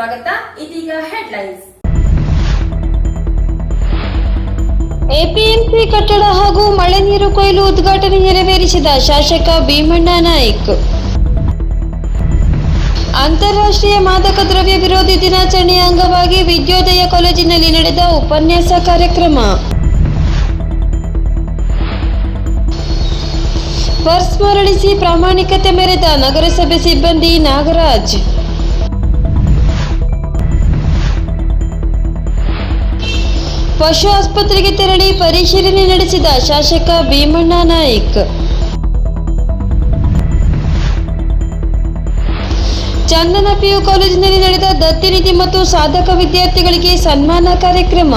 ಸ್ವಾಗತ. ಇದೀಗ headlines APMC ಕಟ್ಟಡ ಹಾಗೂ ಮಳೆ ನೀರು ಕೊಯ್ಲು ಉದ್ಘಾಟನೆ ನೆರವೇರಿಸಿದ ಶಾಸಕ ಭೀಮಣ್ಣ ನಾಯ್ಕ್. ಅಂತಾರಾಷ್ಟ್ರೀಯ ಮಾದಕ ದ್ರವ್ಯ ವಿರೋಧಿ ದಿನಾಚರಣೆಯ ಅಂಗವಾಗಿ ವಿದ್ಯೋದಯ ಕಾಲೇಜಿನಲ್ಲಿ ನಡೆದ ಉಪನ್ಯಾಸ ಕಾರ್ಯಕ್ರಮ. ಪರ್ಸ್ ಮರಳಿಸಿ ಪ್ರಾಮಾಣಿಕತೆ ಮೆರೆದ ನಗರಸಭೆ ಸಿಬ್ಬಂದಿ ನಾಗರಾಜ್. ಪಶು ಆಸ್ಪತ್ರೆಗೆ ತೆರಳಿ ಪರಿಶೀಲನೆ ನಡೆಸಿದ ಶಾಸಕ ಭೀಮಣ್ಣ ನಾಯ್ಕ್. ಚಂದನ ಪಿಯು ಕಾಲೇಜಿನಲ್ಲಿ ನಡೆದ ದತ್ತಿನಿಧಿ ಮತ್ತು ಸಾಧಕ ವಿದ್ಯಾರ್ಥಿಗಳಿಗೆ ಸನ್ಮಾನ ಕಾರ್ಯಕ್ರಮ.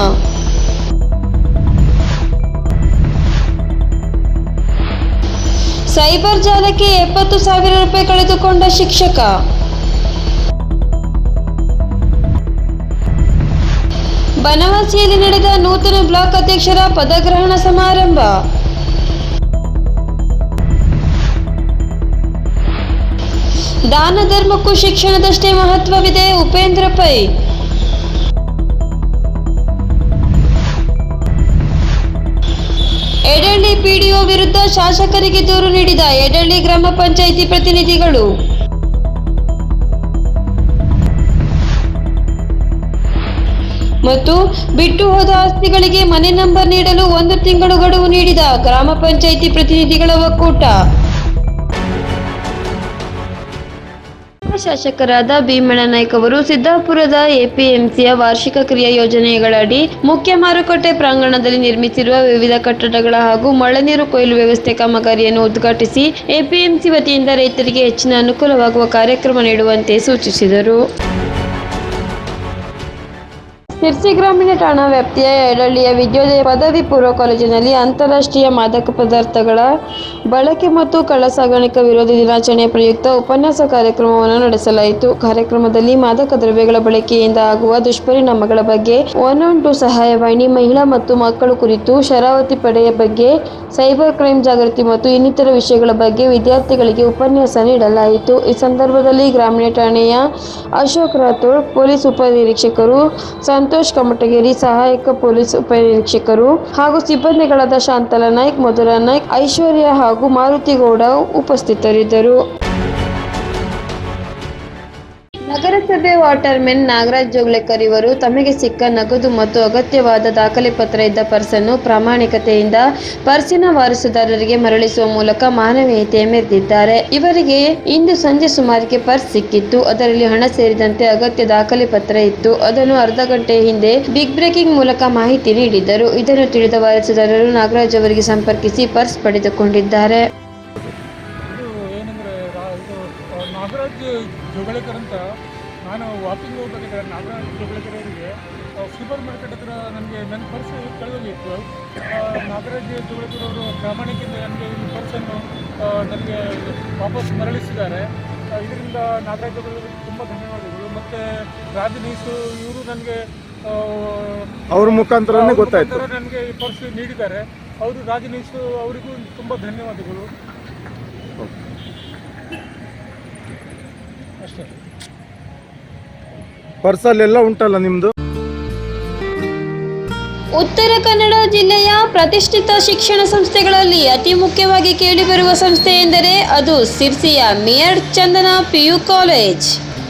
ಸೈಬರ್ ಜಾಲಕ್ಕೆ ಎಪ್ಪತ್ತು ಸಾವಿರ ರೂಪಾಯಿ ಕಳೆದುಕೊಂಡ ಶಿಕ್ಷಕ. ಬನವಾಸಿಯಲ್ಲಿ ನಡೆದ ನೂತನ ಬ್ಲಾಕ್ ಅಧ್ಯಕ್ಷರ ಪದಗ್ರಹಣ ಸಮಾರಂಭ. ದಾನ ಧರ್ಮಕ್ಕೂ ಶಿಕ್ಷಣದಷ್ಟೇ ಮಹತ್ವವಿದೆ, ಉಪೇಂದ್ರ ಪೈ. ಎಡಳ್ಳಿ ಪಿಡಿಒ ವಿರುದ್ಧ ಶಾಸಕರಿಗೆ ದೂರು ನೀಡಿದ ಎಡಳ್ಳಿ ಗ್ರಾಮ ಪಂಚಾಯಿತಿ ಪ್ರತಿನಿಧಿಗಳು. ಮತ್ತು ಬಿಟ್ಟು ಹೋದ ಆಸ್ತಿಗಳಿಗೆ ಮನೆ ನಂಬರ್ ನೀಡಲು ಒಂದು ತಿಂಗಳು ಗಡುವು ನೀಡಿದ ಗ್ರಾಮ ಪಂಚಾಯಿತಿ ಪ್ರತಿನಿಧಿಗಳ ಒಕ್ಕೂಟ. ಶಾಸಕರಾದ ಭೀಮಣ್ಣ ನಾಯ್ಕ ಅವರು ಸಿದ್ದಾಪುರದ ಎಪಿಎಂಸಿಯ ವಾರ್ಷಿಕ ಕ್ರಿಯಾ ಯೋಜನೆಗಳಡಿ ಮುಖ್ಯ ಮಾರುಕಟ್ಟೆ ಪ್ರಾಂಗಣದಲ್ಲಿ ನಿರ್ಮಿಸಿರುವ ವಿವಿಧ ಕಟ್ಟಡಗಳ ಹಾಗೂ ಮಳೆ ನೀರು ಕೊಯ್ಲು ವ್ಯವಸ್ಥೆ ಕಾಮಗಾರಿಯನ್ನು ಉದ್ಘಾಟಿಸಿ ಎಪಿಎಂಸಿ ವತಿಯಿಂದ ರೈತರಿಗೆ ಹೆಚ್ಚಿನ ಅನುಕೂಲವಾಗುವ ಕಾರ್ಯಕ್ರಮ ನೀಡುವಂತೆ ಸೂಚಿಸಿದರು. ಶಿರ್ಸಿ ಗ್ರಾಮೀಣ ಠಾಣಾ ವ್ಯಾಪ್ತಿಯ ಎಡಳ್ಳಿಯ ವಿದ್ಯೋದಯ ಪದವಿ ಪೂರ್ವ ಕಾಲೇಜಿನಲ್ಲಿ ಅಂತಾರಾಷ್ಟ್ರೀಯ ಮಾದಕ ಪದಾರ್ಥಗಳ ಬಳಕೆ ಮತ್ತು ಕಳ್ಳಸಾಗಾಣಿಕೆ ವಿರೋಧಿ ದಿನಾಚರಣೆ ಪ್ರಯುಕ್ತ ಉಪನ್ಯಾಸ ಕಾರ್ಯಕ್ರಮವನ್ನು ನಡೆಸಲಾಯಿತು. ಕಾರ್ಯಕ್ರಮದಲ್ಲಿ ಮಾದಕ ದ್ರವ್ಯಗಳ ಬಳಕೆಯಿಂದ ಆಗುವ ದುಷ್ಪರಿಣಾಮಗಳ ಬಗ್ಗೆ ಒನ್ ಒನ್ ಟು ಸಹಾಯವಾಣಿ, ಮಹಿಳಾ ಮತ್ತು ಮಕ್ಕಳು ಕುರಿತು ಶರಾವತಿ ಪಡೆಯ ಬಗ್ಗೆ, ಸೈಬರ್ ಕ್ರೈಮ್ ಜಾಗೃತಿ ಮತ್ತು ಇನ್ನಿತರ ವಿಷಯಗಳ ಬಗ್ಗೆ ವಿದ್ಯಾರ್ಥಿಗಳಿಗೆ ಉಪನ್ಯಾಸ ನೀಡಲಾಯಿತು. ಈ ಸಂದರ್ಭದಲ್ಲಿ ಗ್ರಾಮೀಣ ಠಾಣೆಯ ಅಶೋಕ್ ರಾಥೋಡ್, ಪೊಲೀಸ್ ಉಪನಿರೀಕ್ಷಕರು ಸಂತೋಷ್ ಕಮಟಗೇರಿ ಸಹಾಯಕ ಪೊಲೀಸ್ ಉಪನಿರೀಕ್ಷಕರು ಹಾಗೂ ಸಿಬ್ಬಂದಿಗಳಾದ ಶಾಂತಲಾ ನಾಯ್ಕ್, ಮಧುರಾ ನಾಯ್ಕ್, ಐಶ್ವರ್ಯ ಹಾಗೂ ಮಾರುತಿ ಗೌಡ ಉಪಸ್ಥಿತರಿದ್ದರು. ನಗರಸಭೆ ವಾಟರ್ಮೆನ್ ನಾಗರಾಜ್ ಜೋಗ್ಲೆಕರ್ ಇವರು ತಮಗೆ ಸಿಕ್ಕ ನಗದು ಮತ್ತು ಅಗತ್ಯವಾದ ದಾಖಲೆ ಪತ್ರ ಇದ್ದ ಪರ್ಸನ್ನು ಪ್ರಾಮಾಣಿಕತೆಯಿಂದ ಪರ್ಸಿನ ವಾರಸುದಾರರಿಗೆ ಮರಳಿಸುವ ಮೂಲಕ ಮಾನವೀಯತೆ ಮೆರೆದಿದ್ದಾರೆ ಇವರಿಗೆ ಇಂದು ಸಂಜೆ ಸುಮಾರಿಗೆ ಪರ್ಸ್ ಸಿಕ್ಕಿತ್ತು. ಅದರಲ್ಲಿ ಹಣ ಸೇರಿದಂತೆ ಅಗತ್ಯ ದಾಖಲೆ ಪತ್ರ ಇತ್ತು. ಅದನ್ನು ಅರ್ಧ ಗಂಟೆ ಹಿಂದೆ ಬಿಗ್ ಬ್ರೇಕಿಂಗ್ ಮೂಲಕ ಮಾಹಿತಿ ನೀಡಿದ್ದರು. ಇದನ್ನು ತಿಳಿದ ವಾರಸುದಾರರು ನಾಗರಾಜ್ ಅವರಿಗೆ ಸಂಪರ್ಕಿಸಿ ಪರ್ಸ್ ಪಡೆದುಕೊಂಡಿದ್ದಾರೆ. ಜೋಗಳೇಕರ್ ಅಂತ ನಾನು ವಾಕಿಂಗ್ ಹೋಗ್ಬೇಕಾದ್ರೆ ನಾಗರಾಜ್ ಬೆಳಕರ್ ಅವರಿಗೆ ಸೂಪರ್ ಮಾರ್ಕೆಟ್ ಹತ್ರ ನನಗೆ ನನ್ನ ಪರ್ಸ್ ಕಳೆದೋಗಿತ್ತು ನಾಗರಾಜ್ ಜೋಳಕರ್ ಅವರು ಪ್ರಾಮಾಣಿಕತೆ ನನಗೆ ಈ ಪರ್ಸನ್ನು ನನಗೆ ವಾಪಸ್ ಮರಳಿಸಿದ್ದಾರೆ. ಇದರಿಂದ ನಾಗರಾಜ್ ಜೋಗಳೇಕರ್ ತುಂಬ ಧನ್ಯವಾದಗಳು. ಮತ್ತು ರಾಜನೀಸು ಇವರು ನನಗೆ ಅವ್ರ ಮುಖಾಂತರ ಗೊತ್ತಾಯ್ತು. ನನಗೆ ಈ ಪರ್ಸ್ ನೀಡಿದ್ದಾರೆ. ಅವರು ರಾಜನೀಸು ಅವರಿಗೂ ತುಂಬ ಧನ್ಯವಾದಗಳು. ಪರ್ಸಲ್ಲೆಲ್ಲ ಉಂಟಲ್ಲ ನಿಮ್ದು? ಉತ್ತರ ಕನ್ನಡ ಜಿಲ್ಲೆಯ ಪ್ರತಿಷ್ಠಿತ ಶಿಕ್ಷಣ ಸಂಸ್ಥೆಗಳಲ್ಲಿ ಅತಿ ಮುಖ್ಯವಾಗಿ ಕೇಳಿಬರುವ ಸಂಸ್ಥೆ ಎಂದರೆ ಅದು ಸಿರ್ಸಿಯ ಮೇಯರ್ ಚಂದನ ಪಿಯು ಕಾಲೇಜ್.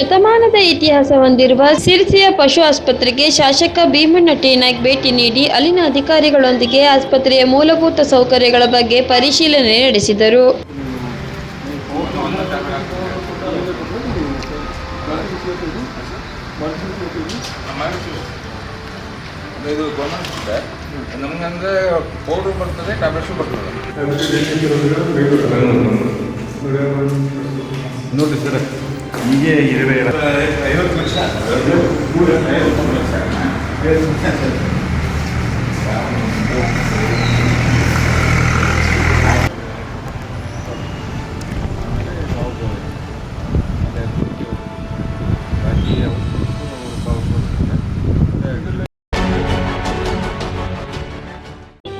ಶತಮಾನದ ಇತಿಹಾಸ ಹೊಂದಿರುವ ಸಿರ್ಸಿಯ ಪಶು ಆಸ್ಪತ್ರೆಗೆ ಶಾಸಕ ಭೀಮಣ್ಣ ಟೇನಾಗ್ ಭೇಟಿ ನೀಡಿ ಅಲ್ಲಿನ ಅಧಿಕಾರಿಗಳೊಂದಿಗೆ ಆಸ್ಪತ್ರೆಯ ಮೂಲಭೂತ ಸೌಕರ್ಯಗಳ ಬಗ್ಗೆ ಪರಿಶೀಲನೆ ನಡೆಸಿದರು ಹೀಗೆ ಇರವೇ ಐವತ್ತು ಲಕ್ಷ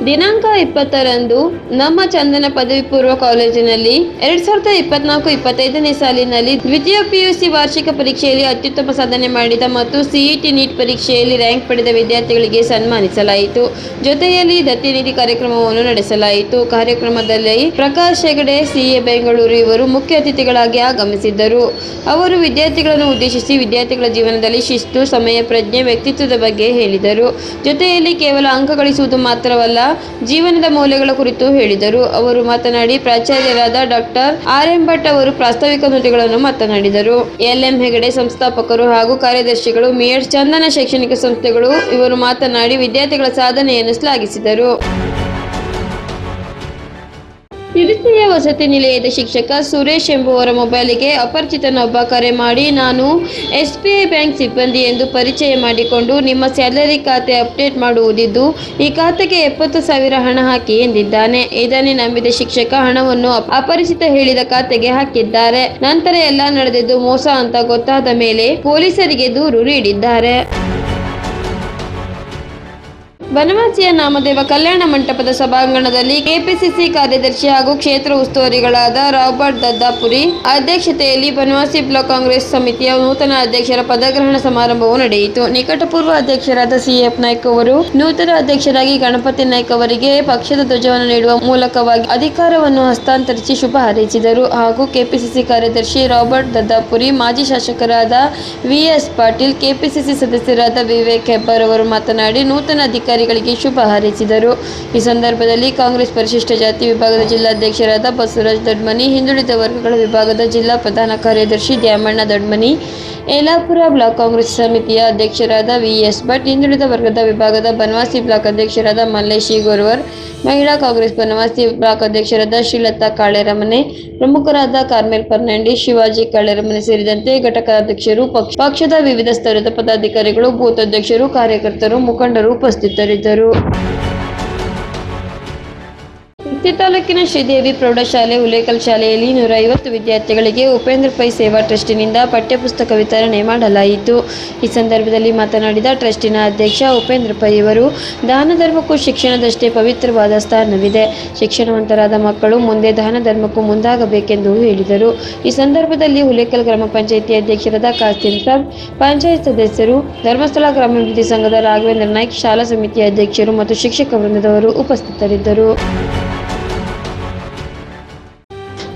ದಿನಾಂಕ ಇಪ್ಪತ್ತರಂದು ನಮ್ಮ ಚಂದನ ಪದವಿ ಪೂರ್ವ ಕಾಲೇಜಿನಲ್ಲಿ ಎರಡ್ ಸಾವಿರದ ಇಪ್ಪತ್ನಾಲ್ಕು ಇಪ್ಪತ್ತೈದನೇ ಸಾಲಿನಲ್ಲಿ ದ್ವಿತೀಯ ಪಿಯುಸಿ ವಾರ್ಷಿಕ ಪರೀಕ್ಷೆಯಲ್ಲಿ ಅತ್ಯುತ್ತಮ ಸಾಧನೆ ಮಾಡಿದ ಮತ್ತು ಸಿಇಟಿ ನೀಟ್ ಪರೀಕ್ಷೆಯಲ್ಲಿ ರ್ಯಾಂಕ್ ಪಡೆದ ವಿದ್ಯಾರ್ಥಿಗಳಿಗೆ ಸನ್ಮಾನಿಸಲಾಯಿತು. ಜೊತೆಯಲ್ಲಿ ದತ್ತಿನಿಧಿ ಕಾರ್ಯಕ್ರಮವನ್ನು ನಡೆಸಲಾಯಿತು. ಕಾರ್ಯಕ್ರಮದಲ್ಲಿ ಪ್ರಕಾಶ್ ಹೆಗಡೆ, ಸಿಎ ಬೆಂಗಳೂರು ಇವರು ಮುಖ್ಯ ಅತಿಥಿಗಳಾಗಿ ಆಗಮಿಸಿದ್ದರು. ಅವರು ವಿದ್ಯಾರ್ಥಿಗಳನ್ನು ಉದ್ದೇಶಿಸಿ ವಿದ್ಯಾರ್ಥಿಗಳ ಜೀವನದಲ್ಲಿ ಶಿಸ್ತು, ಸಮಯ, ಪ್ರಜ್ಞೆ, ವ್ಯಕ್ತಿತ್ವದ ಬಗ್ಗೆ ಹೇಳಿದರು. ಜೊತೆಯಲ್ಲಿ ಕೇವಲ ಅಂಕ ಗಳಿಸುವುದು ಮಾತ್ರವಲ್ಲ ಜೀವನದ ಮೌಲ್ಯಗಳ ಕುರಿತು ಹೇಳಿದರು. ಅವರು ಮಾತನಾಡಿ, ಪ್ರಾಚಾರ್ಯರಾದ ಡಾಕ್ಟರ್ ಆರ್ ಎಂ ಭಟ್ ಅವರು ಪ್ರಾಸ್ತಾವಿಕ ನುಡಿಗಳನ್ನು ಮಾತನಾಡಿದರು. ಎಲ್ ಎಂ ಹೆಗಡೆ ಸಂಸ್ಥಾಪಕರು ಹಾಗೂ ಕಾರ್ಯದರ್ಶಿಗಳು, ಮೇಯರ್ ಚಂದನ ಶೈಕ್ಷಣಿಕ ಸಂಸ್ಥೆಗಳು, ಇವರು ಮಾತನಾಡಿ, ವಿದ್ಯಾರ್ಥಿಗಳ ಸಾಧನೆಯನ್ನು ಶ್ಲಾಘಿಸಿದರು. ಸಿರಿಸಿಯ ವಸತಿ ನಿಲಯದ ಶಿಕ್ಷಕ ಸುರೇಶ್ ಎಂಬುವರ ಮೊಬೈಲಿಗೆ ಅಪರಿಚಿತನೊಬ್ಬ ಕರೆ ಮಾಡಿ, ನಾನು ಎಸ್ ಬಿ ಐ ಬ್ಯಾಂಕ್ ಸಿಬ್ಬಂದಿ ಎಂದು ಪರಿಚಯ ಮಾಡಿಕೊಂಡು ನಿಮ್ಮ ಸ್ಯಾಲರಿ ಖಾತೆ ಅಪ್ಡೇಟ್ ಮಾಡುವುದಿದ್ದು, ಈ ಖಾತೆಗೆ ಎಪ್ಪತ್ತು ಸಾವಿರ ಹಣ ಹಾಕಿ ಎಂದಿದ್ದಾನೆ. ಇದನ್ನೇ ನಂಬಿದ ಶಿಕ್ಷಕ ಹಣವನ್ನು ಅಪ- ಅಪರಿಚಿತ ಹೇಳಿದ ಖಾತೆಗೆ ಹಾಕಿದ್ದಾರೆ. ನಂತರ ಎಲ್ಲ ನಡೆದಿದ್ದು ಮೋಸ ಅಂತ ಗೊತ್ತಾದ ಮೇಲೆ ಪೊಲೀಸರಿಗೆ ದೂರು ನೀಡಿದ್ದಾರೆ. ಬನವಾಸಿಯ ನಾಮದೇವ ಕಲ್ಯಾಣ ಮಂಟಪದ ಸಭಾಂಗಣದಲ್ಲಿ ಕೆಪಿಸಿಸಿ ಕಾರ್ಯದರ್ಶಿ ಹಾಗೂ ಕ್ಷೇತ್ರ ಉಸ್ತುವಾರಿಗಳಾದ ರಾಬರ್ಟ್ ದದ್ದಾಪುರಿ ಅಧ್ಯಕ್ಷತೆಯಲ್ಲಿ ಬನವಾಸಿ ಬ್ಲಾಕ್ ಕಾಂಗ್ರೆಸ್ ಸಮಿತಿಯ ನೂತನ ಅಧ್ಯಕ್ಷರ ಪದಗ್ರಹಣ ಸಮಾರಂಭವು ನಡೆಯಿತು. ನಿಕಟಪೂರ್ವ ಅಧ್ಯಕ್ಷರಾದ ಸಿಎಫ್ ನಾಯ್ಕ ಅವರು ನೂತನ ಅಧ್ಯಕ್ಷರಾಗಿ ಗಣಪತಿ ನಾಯ್ಕ ಅವರಿಗೆ ಪಕ್ಷದ ಧ್ವಜವನ್ನು ನೀಡುವ ಮೂಲಕವಾಗಿ ಅಧಿಕಾರವನ್ನು ಹಸ್ತಾಂತರಿಸಿ ಶುಭ ಹಾರೈಸಿದರು. ಹಾಗೂ ಕೆಪಿಸಿಸಿ ಕಾರ್ಯದರ್ಶಿ ರಾಬರ್ಟ್ ದದ್ದಾಪುರಿ, ಮಾಜಿ ಶಾಸಕರಾದ ವಿಎಸ್ ಪಾಟೀಲ್, ಕೆಪಿಸಿಸಿ ಸದಸ್ಯರಾದ ವಿವೇಕ್ ಹೆಬ್ಬಾರ್ ಅವರು ಮಾತನಾಡಿ, ನೂತನ ಅಧಿಕಾರಿಗಳಿಗೆ ಶುಭ ಹಾರೈಸಿದರು. ಈ ಸಂದರ್ಭದಲ್ಲಿ ಕಾಂಗ್ರೆಸ್ ಪರಿಶಿಷ್ಟ ಜಾತಿ ವಿಭಾಗದ ಜಿಲ್ಲಾಧ್ಯಕ್ಷರಾದ ಬಸವರಾಜ್ ದೊಡ್ಮನಿ, ಹಿಂದುಳಿದ ವರ್ಗಗಳ ವಿಭಾಗದ ಜಿಲ್ಲಾ ಪ್ರಧಾನ ಕಾರ್ಯದರ್ಶಿ ದ್ಯಾಮಣ್ಣ ದೊಡ್ಮನಿ ಯಲಾಪುರ ಬ್ಲಾಕ್ ಕಾಂಗ್ರೆಸ್ ಸಮಿತಿಯ ಅಧ್ಯಕ್ಷರಾದ ವಿಎಸ್ ಭಟ್, ಹಿಂದುಳಿದ ವರ್ಗದ ವಿಭಾಗದ ಬನವಾಸಿ ಬ್ಲಾಕ್ ಅಧ್ಯಕ್ಷರಾದ ಮಲ್ಲೇಶಿ ಗೊರ್ವರ್ ಮಹಿಳಾ ಕಾಂಗ್ರೆಸ್ ಬನವಾಸಿ ಬ್ಲಾಕ್ ಅಧ್ಯಕ್ಷರಾದ ಶ್ರೀಲತಾ ಕಾಳೆರಮನೆ, ಪ್ರಮುಖರಾದ ಕಾರ್ಮೆಲ್ ಫರ್ನಾಂಡಿಸ್, ಶಿವಾಜಿ ಕಾಳೆರಮನೆ ಸೇರಿದಂತೆ ಘಟಕ ಅಧ್ಯಕ್ಷರು, ಪಕ್ಷ- ಪಕ್ಷದ ವಿವಿಧ ಸ್ತರದ ಪದಾಧಿಕಾರಿಗಳು, ಬೂತ್ ಅಧ್ಯಕ್ಷರು, ಕಾರ್ಯಕರ್ತರು, ಮುಖಂಡರು ಉಪಸ್ಥಿತರಿದ್ದರು. ಸಿರ್ಸಿ ತಾಲೂಕಿನ ಶ್ರೀದೇವಿ ಪ್ರೌಢಶಾಲೆ ಉಲೇಕಲ್ ಶಾಲೆಯಲ್ಲಿ ನೂರ ಐವತ್ತು ವಿದ್ಯಾರ್ಥಿಗಳಿಗೆ ಉಪೇಂದ್ರ ಪೈ ಸೇವಾ ಟ್ರಸ್ಟಿನಿಂದ ಪಠ್ಯಪುಸ್ತಕ ವಿತರಣೆ ಮಾಡಲಾಯಿತು. ಈ ಸಂದರ್ಭದಲ್ಲಿ ಮಾತನಾಡಿದ ಟ್ರಸ್ಟಿನ ಅಧ್ಯಕ್ಷ ಉಪೇಂದ್ರ ಪೈ ಇವರು ದಾನ ಧರ್ಮಕ್ಕೂ ಶಿಕ್ಷಣದಷ್ಟೇ ಪವಿತ್ರವಾದ ಸ್ಥಾನವಿದೆ. ಶಿಕ್ಷಣವಂತರಾದ ಮಕ್ಕಳು ಮುಂದೆ ದಾನ ಧರ್ಮಕ್ಕೂ ಮುಂದಾಗಬೇಕೆಂದು ಹೇಳಿದರು. ಈ ಸಂದರ್ಭದಲ್ಲಿ ಉಲೇಕಲ್ ಗ್ರಾಮ ಪಂಚಾಯಿತಿ ಅಧ್ಯಕ್ಷರಾದ ಕಾಸಿಂ ಸಾಬ್ ಪಂಚಾಯತ್ ಸದಸ್ಯರು, ಧರ್ಮಸ್ಥಳ ಗ್ರಾಮಾಭಿವೃದ್ಧಿ ಸಂಘದ ರಾಘವೇಂದ್ರ ನಾಯ್ಕ್, ಶಾಲಾ ಸಮಿತಿ ಅಧ್ಯಕ್ಷರು ಮತ್ತು ಶಿಕ್ಷಕ ವೃಂದದವರು ಉಪಸ್ಥಿತರಿದ್ದರು.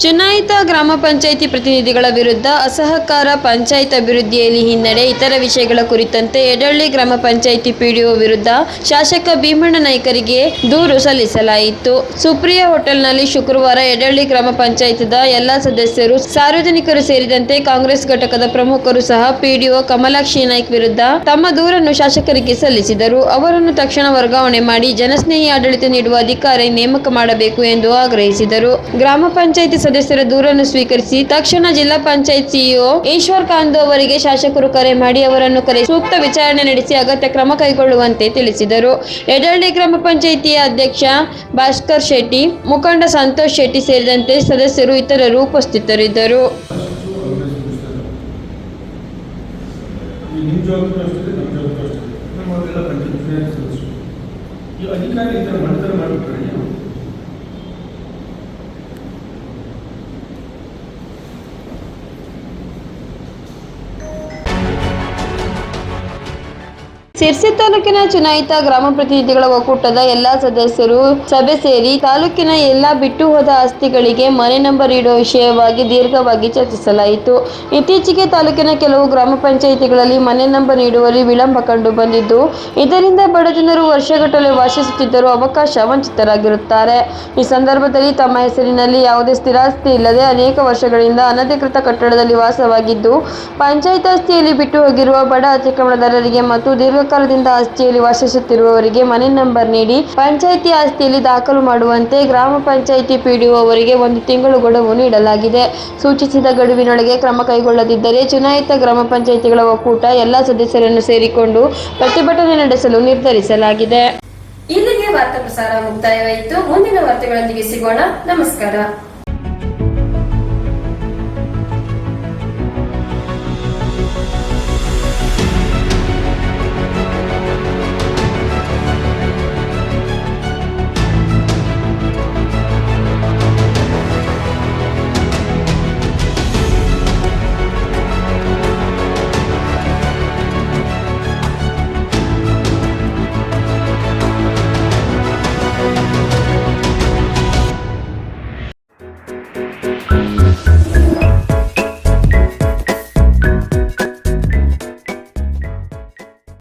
ಚುನಾಯಿತ ಗ್ರಾಮ ಪಂಚಾಯಿತಿ ಪ್ರತಿನಿಧಿಗಳ ವಿರುದ್ಧ ಅಸಹಕಾರ ಪಂಚಾಯತ್ ಅಭಿವೃದ್ಧಿಯಲ್ಲಿ ಹಿನ್ನಡೆ ಇತರ ವಿಷಯಗಳ ಕುರಿತಂತೆ ಎಡಳ್ಳಿ ಗ್ರಾಮ ಪಂಚಾಯಿತಿ ಪಿಡಿಒ ವಿರುದ್ಧ ಶಾಸಕ ಭೀಮಣ್ಣ ನಾಯ್ಕರಿಗೆ ದೂರು ಸಲ್ಲಿಸಲಾಯಿತು. ಸುಪ್ರಿಯಾ ಹೋಟೆಲ್ನಲ್ಲಿ ಶುಕ್ರವಾರ ಎಡಳ್ಳಿ ಗ್ರಾಮ ಪಂಚಾಯತ್ದ ಎಲ್ಲ ಸದಸ್ಯರು ಸಾರ್ವಜನಿಕರು ಸೇರಿದಂತೆ ಕಾಂಗ್ರೆಸ್ ಘಟಕದ ಪ್ರಮುಖರು ಸಹ ಪಿಡಿಒ ಕಮಲಾಕ್ಷಿ ನಾಯ್ಕ್ ವಿರುದ್ಧ ತಮ್ಮ ದೂರನ್ನು ಶಾಸಕರಿಗೆ ಸಲ್ಲಿಸಿದರು. ಅವರನ್ನು ತಕ್ಷಣ ವರ್ಗಾವಣೆ ಮಾಡಿ ಜನಸ್ನೇಹಿ ಆಡಳಿತ ನೀಡುವ ಅಧಿಕಾರಿ ನೇಮಕ ಮಾಡಬೇಕು ಎಂದು ಆಗ್ರಹಿಸಿದರು. ಗ್ರಾಮ ಪಂಚಾಯಿತಿ ಸದಸ್ಯರ ದೂರನ್ನು ಸ್ವೀಕರಿಸಿ ತಕ್ಷಣ ಜಿಲ್ಲಾ ಪಂಚಾಯತ್ ಸಿಇಒ ಈಶ್ವರ್ ಕಾಂದು ಅವರಿಗೆ ಶಾಸಕರು ಕರೆ ಮಾಡಿ ಅವರನ್ನು ಕರೆ ಸೂಕ್ತ ವಿಚಾರಣೆ ನಡೆಸಿ ಅಗತ್ಯ ಕ್ರಮ ಕೈಗೊಳ್ಳುವಂತೆ ತಿಳಿಸಿದರು. ಎಡಳ್ಳಿ ಗ್ರಾಮ ಪಂಚಾಯಿತಿಯ ಅಧ್ಯಕ್ಷ ಭಾಸ್ಕರ್ ಶೆಟ್ಟಿ, ಮುಖಂಡ ಸಂತೋಷ್ ಶೆಟ್ಟಿ ಸೇರಿದಂತೆ ಸದಸ್ಯರು ಇತರರು ಉಪಸ್ಥಿತರಿದ್ದರು. ನಿಮ್ಮ ಸಿರ್ಸಿ ತಾಲೂಕಿನ ಚುನಾಯಿತ ಗ್ರಾಮ ಪ್ರತಿನಿಧಿಗಳ ಒಕ್ಕೂಟದ ಎಲ್ಲಾ ಸದಸ್ಯರು ಸಭೆ ಸೇರಿ ತಾಲೂಕಿನ ಎಲ್ಲಾ ಬಿಟ್ಟು ಹೋದ ಆಸ್ತಿಗಳಿಗೆ ಮನೆ ನಂಬರ್ ಇಡುವ ವಿಷಯವಾಗಿ ದೀರ್ಘವಾಗಿ ಚರ್ಚಿಸಲಾಯಿತು. ಇತ್ತೀಚೆಗೆ ತಾಲೂಕಿನ ಕೆಲವು ಗ್ರಾಮ ಪಂಚಾಯಿತಿಗಳಲ್ಲಿ ಮನೆ ನಂಬರ್ ನೀಡುವಲ್ಲಿ ವಿಳಂಬ ಕಂಡು ಬಂದಿದ್ದು, ಇದರಿಂದ ಬಡ ಜನರು ವರ್ಷಗಟ್ಟಲೆ ವಾಸಿಸುತ್ತಿದ್ದರೂ ಅವಕಾಶ ವಂಚಿತರಾಗಿರುತ್ತಾರೆ. ಈ ಸಂದರ್ಭದಲ್ಲಿ ತಮ್ಮ ಹೆಸರಿನಲ್ಲಿ ಯಾವುದೇ ಸ್ಥಿರಾಸ್ತಿ ಇಲ್ಲದೆ ಅನೇಕ ವರ್ಷಗಳಿಂದ ಅನಧಿಕೃತ ಕಟ್ಟಡದಲ್ಲಿ ವಾಸವಾಗಿದ್ದು, ಪಂಚಾಯತ್ ಆಸ್ತಿಯಲ್ಲಿ ಬಿಟ್ಟು ಹೋಗಿರುವ ಬಡ ಅತಿಕ್ರಮಣದಾರರಿಗೆ ಮತ್ತು ದೀರ್ಘಕಾಲ ಕಾಲದಿಂದ ಆಸ್ತಿಯಲ್ಲಿ ವಾಸಿಸುತ್ತಿರುವವರಿಗೆ ಮನೆ ನಂಬರ್ ನೀಡಿ ಪಂಚಾಯಿತಿ ಆಸ್ತಿಯಲ್ಲಿ ದಾಖಲು ಮಾಡುವಂತೆ ಗ್ರಾಮ ಪಂಚಾಯಿತಿ ಪಿಡಿಒ ಅವರಿಗೆ ಒಂದು ತಿಂಗಳು ಗಡುವು ನೀಡಲಾಗಿದೆ. ಸೂಚಿಸಿದ ಗಡುವಿನೊಳಗೆ ಕ್ರಮ ಕೈಗೊಳ್ಳದಿದ್ದರೆ ಚುನಾಯಿತ ಗ್ರಾಮ ಪಂಚಾಯಿತಿಗಳ ಒಕ್ಕೂಟ ಎಲ್ಲ ಸದಸ್ಯರನ್ನು ಸೇರಿಕೊಂಡು ಪ್ರತಿಭಟನೆ ನಡೆಸಲು ನಿರ್ಧರಿಸಲಾಗಿದೆ. ಇಲ್ಲಿಗೆ ವಾರ್ತಾ ಪ್ರಸಾರ ಮುಕ್ತಾಯವಾಯಿತು. ಮುಂದಿನ ವಾರ್ತೆಗಳೊಂದಿಗೆ ಸಿಗೋಣ. ನಮಸ್ಕಾರ.